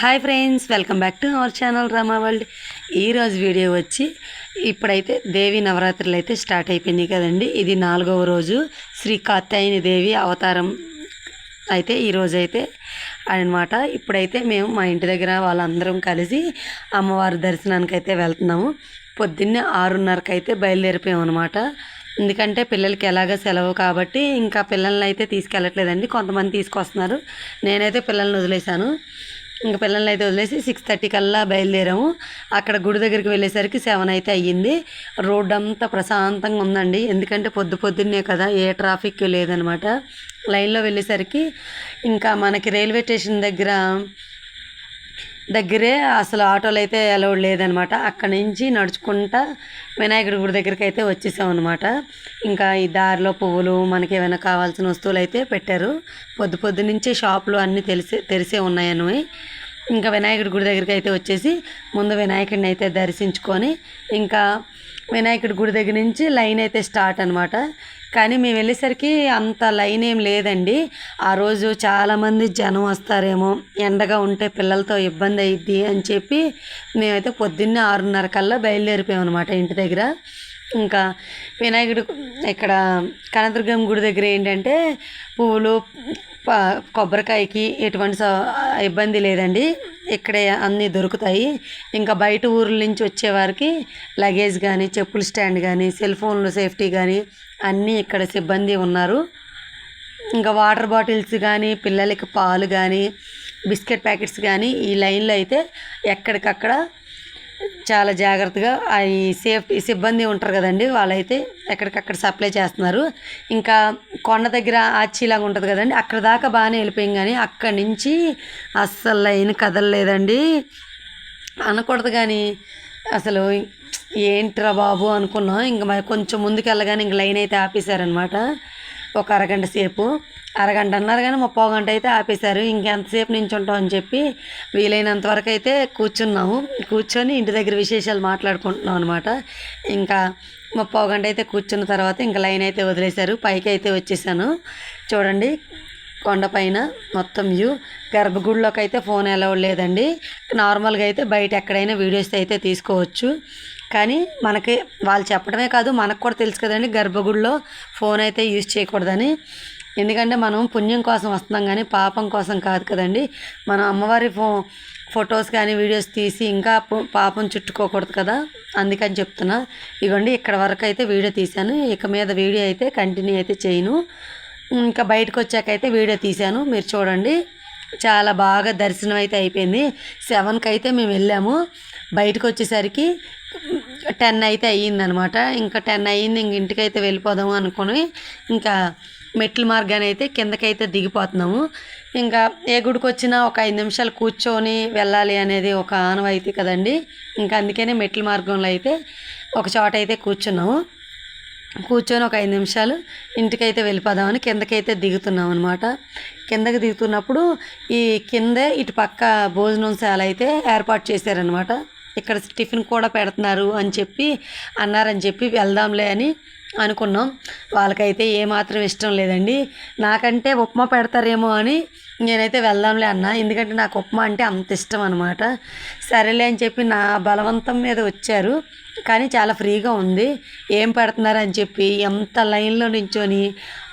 Hi friends welcome back to our channel Rama world. ఈరోజు video వచ్చి ఇప్పుడైతే దేవి నవరాత్రులు అయితే స్టార్ట్ అయిపోయినాయి కదండి. ఇది నాలుగవ రోజు శ్రీ కాత్యాయని దేవి అవతారం అయితే ఈరోజు అయితే అనమాట ఇప్పుడైతే మేము మా ఇంటి దగ్గర వాళ్ళందరం కలిసి అమ్మవారి దర్శనానికి అయితే వెళ్తున్నాము. పొద్దున్నే ఆరున్నరకు అయితే బయలుదేరిపోయాం అనమాట ఎందుకంటే పిల్లలకి ఎలాగ సెలవు కాబట్టి ఇంకా పిల్లల్ని అయితే తీసుకెళ్ళట్లేదండి. కొంతమంది తీసుకొస్తున్నారు. నేనైతే పిల్లల్ని వదిలేశాను. ఇంకా పిల్లల్ని అయితే వదిలేసి సిక్స్ థర్టీ కల్లా బయలుదేరాము. అక్కడ గుడి దగ్గరికి వెళ్ళేసరికి సెవెన్ అయితే అయ్యింది. రోడ్ అంతా ప్రశాంతంగా ఉందండి. ఎందుకంటే పొద్దు పొద్దున్నే కదా ఏ ట్రాఫిక్ లేదనమాట. లైన్లో వెళ్ళేసరికి ఇంకా మనకి రైల్వే స్టేషన్ దగ్గర దగ్గరే అసలు ఆటోలు అయితే అలౌడ్ లేదనమాట. అక్కడ నుంచి నడుచుకుంటా వినాయకుడి గుడి దగ్గరికి అయితే వచ్చేసాం అనమాట ఇంకా ఈ దారిలో పువ్వులు మనకి ఏమైనా కావాల్సిన వస్తువులు అయితే పెట్టారు. పొద్దు పొద్దు నుంచే షాపులు అన్నీ తెలిసే తెరిసే ఉన్నాయని ఇంకా వినాయకుడి గుడి దగ్గరికి అయితే వచ్చేసి ముందు వినాయకుడిని అయితే దర్శించుకొని ఇంకా వినాయకుడి గుడి దగ్గర నుంచి లైన్ అయితే స్టార్ట్ అనమాట కానీ మేము వెళ్ళేసరికి అంత లైన్ ఏం లేదండి. ఆ రోజు చాలామంది జనం వస్తారేమో ఎండగా ఉంటే పిల్లలతో ఇబ్బంది అయ్యిద్ది అని చెప్పి మేమైతే పొద్దున్నే ఆరున్నర కల్లా బయలుదేరిపోయాం అనమాట ఇంటి దగ్గర. ఇంకా వినాయకుడు ఇక్కడ కనదుర్గం గుడి దగ్గర ఏంటంటే పువ్వులు కొబ్బరికాయకి ఎటువంటి ఇబ్బంది లేదండి. ఇక్కడే అన్నీ దొరుకుతాయి. ఇంకా బయట ఊర్ల నుంచి వచ్చేవారికి లగేజ్ కానీ చెప్పుల స్టాండ్ కానీ సెల్ ఫోన్లు సేఫ్టీ కానీ అన్నీ ఇక్కడ సిబ్బంది ఉన్నారు. ఇంకా వాటర్ బాటిల్స్ కానీ పిల్లలకి పాలు కానీ బిస్కెట్ ప్యాకెట్స్ కానీ ఈ లైన్లో అయితే ఎక్కడికక్కడ చాలా జాగ్రత్తగా అవి ఈ సేఫ్టీ సిబ్బంది ఉంటారు కదండి వాళ్ళైతే ఎక్కడికక్కడ సప్లై చేస్తున్నారు. ఇంకా కొండ దగ్గర ఆచిలాగా ఉంటుంది కదండి అక్కడ దాకా బాగానే వెళ్ళిపోయాం కానీ అక్కడి నుంచి అస్సలు లైన్ కదలలేదండి. అనకూడదు కానీ అసలు ఏంట్రా బాబు అనుకున్నాం. ఇంక మరి కొంచెం ముందుకు వెళ్ళగానే ఇంక లైన్ అయితే ఆపేశారనమాట ఒక అరగంట సేపు. అరగంట అన్నారు కానీ ముప్పై గంట అయితే ఆపేశారు. ఇంకెంతసేపు నించుంటాం అని చెప్పి వీలైనంత వరకు అయితే కూర్చున్నాము. కూర్చొని ఇంటి దగ్గర విశేషాలు మాట్లాడుకుంటున్నాం అనమాట ఇంకా ముప్పై గంట అయితే కూర్చున్న తర్వాత ఇంకా లైన్ అయితే వదిలేశారు. పైకి అయితే వచ్చేసాను. చూడండి కొండపైన మొత్తం వ్యూ. గర్భగుడిలోకి అయితే ఫోన్ అలౌడ్ లేదండి. నార్మల్గా అయితే బయట ఎక్కడైనా వీడియోస్ అయితే తీసుకోవచ్చు. కానీ మనకి వాళ్ళు చెప్పడమే కాదు మనకు కూడా తెలుసు కదండి గర్భగుడిలో ఫోన్ అయితే యూజ్ చేయకూడదని. ఎందుకంటే మనం పుణ్యం కోసం వస్తున్నాం కానీ పాపం కోసం కాదు కదండి. మనం అమ్మవారి ఫో ఫొటోస్ కానీ వీడియోస్ తీసి ఇంకా పాపం చుట్టుకోకూడదు కదా. అందుకని చెప్తున్నా. ఇవ్వండి ఇక్కడ వరకు అయితే వీడియో తీశాను. ఇక మీద వీడియో అయితే కంటిన్యూ అయితే చేయను. ఇంకా బయటకు వచ్చాక అయితే వీడియో తీశాను. మీరు చూడండి. చాలా బాగా దర్శనం అయితే అయిపోయింది. సెవెన్కి అయితే మేము వెళ్ళాము. బయటకు వచ్చేసరికి టెన్ అయితే అయ్యిందనమాట. ఇంకా టెన్ అయ్యింది. ఇంక ఇంటికి అయితే వెళ్ళిపోదాము అనుకుని ఇంకా మెట్ల మార్గాన్ని అయితే కిందకైతే దిగిపోతున్నాము. ఇంకా ఏ గుడికి వచ్చినా ఒక ఐదు నిమిషాలు కూర్చొని వెళ్ళాలి అనేది ఒక ఆనవాయితీ కదండి. ఇంకా అందుకనే మెట్ల మార్గంలో అయితే ఒక చోట అయితే కూర్చున్నాము. కూర్చొని ఒక ఐదు నిమిషాలు ఇంటికైతే వెళ్ళిపోదామని కిందకైతే దిగుతున్నాం అనమాట కిందకి దిగుతున్నప్పుడు ఈ కిందే ఇటు పక్క భోజనంశాల అయితే ఏర్పాటు చేశారనమాట ఇక్కడ టిఫిన్ కూడా పెడుతున్నారు అని చెప్పి అన్నారని చెప్పి వెళ్దాంలే అని అనుకున్నాం. వాళ్ళకైతే ఏమాత్రం ఇష్టం లేదండి. నాకంటే ఉప్మా పెడతారేమో అని నేనైతే వెళ్దాంలే అన్నా. ఎందుకంటే నాకు ఉప్మా అంటే అంత ఇష్టం అనమాట సరేలే అని చెప్పి నా బలవంతం మీద వచ్చారు. కానీ చాలా ఫ్రీగా ఉంది. ఏం పెడుతున్నారు అని చెప్పి ఎంత లైన్లో నించొని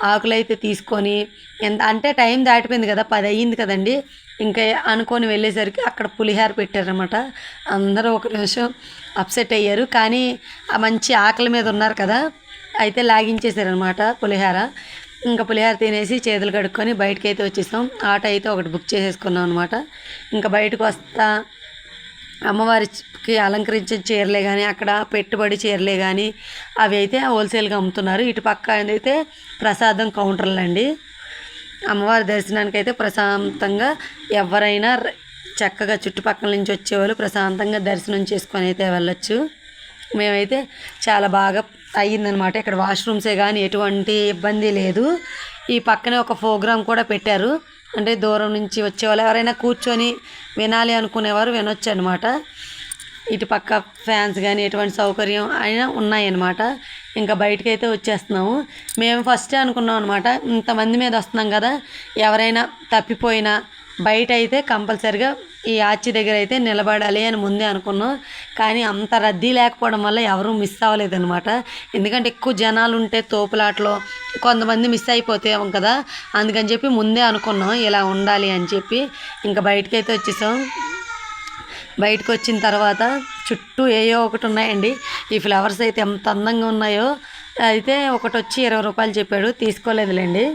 ఆకులైతే తీసుకొని ఎంత అంటే టైం దాటిపోయింది కదా పది అయ్యింది కదండి. ఇంకా అనుకొని వెళ్ళేసరికి అక్కడ పులిహార పెట్టారనమాట అందరూ ఒక నిమిషం అప్సెట్ అయ్యారు. కానీ ఆ మంచి ఆకలి మీద ఉన్నారు కదా అయితే లాగించేశారనమాట పులిహార. ఇంకా పులిహార తినేసి చేతులు కడుక్కొని బయటకి అయితే వచ్చేసాం. ఆటో అయితే ఒకటి బుక్ చేసేసుకున్నాం అనమాట ఇంకా బయటకు వస్తా అమ్మవారికి అలంకరించిన చీరలే కానీ అక్కడ పెట్టుబడి చీరలే కానీ అవి అయితే హోల్సేల్గా అమ్ముతున్నారు. ఇటు పక్క అయితే ప్రసాదం కౌంటర్లు అండి అమ్మవారి దర్శనానికి అయితే ప్రశాంతంగా ఎవరైనా చక్కగా చుట్టుపక్కల నుంచి వచ్చేవాళ్ళు ప్రశాంతంగా దర్శనం చేసుకొని అయితే వెళ్ళొచ్చు. మేమైతే చాలా బాగా అయ్యిందనమాట. ఇక్కడ వాష్రూమ్సే కానీ ఎటువంటి ఇబ్బంది లేదు. ఈ పక్కనే ఒక ప్రోగ్రామ్ కూడా పెట్టారు. అంటే దూరం నుంచి వచ్చేవాళ్ళు ఎవరైనా కూర్చొని వినాలి అనుకునేవారు వినొచ్చు అనమాట ఇటు పక్క ఫ్యాన్స్ కానీ ఎటువంటి సౌకర్యం అయినా ఉన్నాయన్నమాట ఇంకా బయటకు అయితే వచ్చేస్తున్నాము. మేము ఫస్టే అనుకున్నాం అనమాట ఇంతమంది మీద వస్తున్నాం కదా ఎవరైనా తప్పిపోయినా బయట అయితే కంపల్సరిగా ఈ ఆర్చి దగ్గర అయితే నిలబడాలి అని ముందే అనుకున్నాం. కానీ అంత రద్దీ లేకపోవడం వల్ల ఎవరూ మిస్ అవ్వలేదన్నమాట ఎందుకంటే ఎక్కువ జనాలు ఉంటే తోపులాటలో కొంతమంది మిస్ అయిపోతాం కదా అందుకని చెప్పి ముందే అనుకున్నాం ఇలా ఉండాలి అని చెప్పి. ఇంకా బయటకైతే వచ్చేసాం. బయటకు వచ్చిన తర్వాత చుట్టూ ఏయో ఒకటి ఉన్నాయండి. ఈ ఫ్లవర్స్ అయితే ఎంత అందంగా ఉన్నాయో. అయితే ఒకటి వచ్చి ఇరవై రూపాయలు చెప్పాడు. తీసుకోలేదులేండి.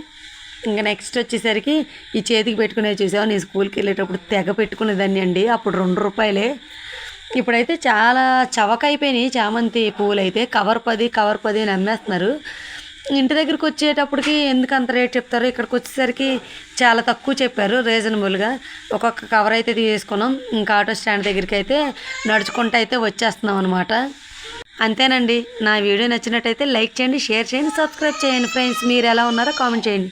ఇంకా నెక్స్ట్ వచ్చేసరికి ఈ చేతికి పెట్టుకునే చూసావు? నేను స్కూల్కి వెళ్ళేటప్పుడు తెగ పెట్టుకునేదాన్ని అండి. అప్పుడు రెండు రూపాయలే. ఇప్పుడైతే చాలా చవకైపోయినాయి చామంతి పువ్వులు అయితే కవర్ పది కవర్ పది అని అమ్మేస్తున్నారు. ఇంటి దగ్గరికి వచ్చేటప్పటికి ఎందుకు అంత రేట్ చెప్తారు? ఇక్కడికి వచ్చేసరికి చాలా తక్కువ చెప్పారు రీజనబుల్గా. ఒక్కొక్క కవర్ అయితే తీసుకున్నాం ఇంకా ఆటో స్టాండ్ దగ్గరికి అయితే నడుచుకుంటూ అయితే వచ్చేస్తున్నాం అనమాట అంతేనండి. నా వీడియో నచ్చినట్టయితే లైక్ చేయండి షేర్ చేయండి సబ్స్క్రైబ్ చేయండి ఫ్రెండ్స్. మీరు ఎలా ఉన్నారో కామెంట్ చేయండి.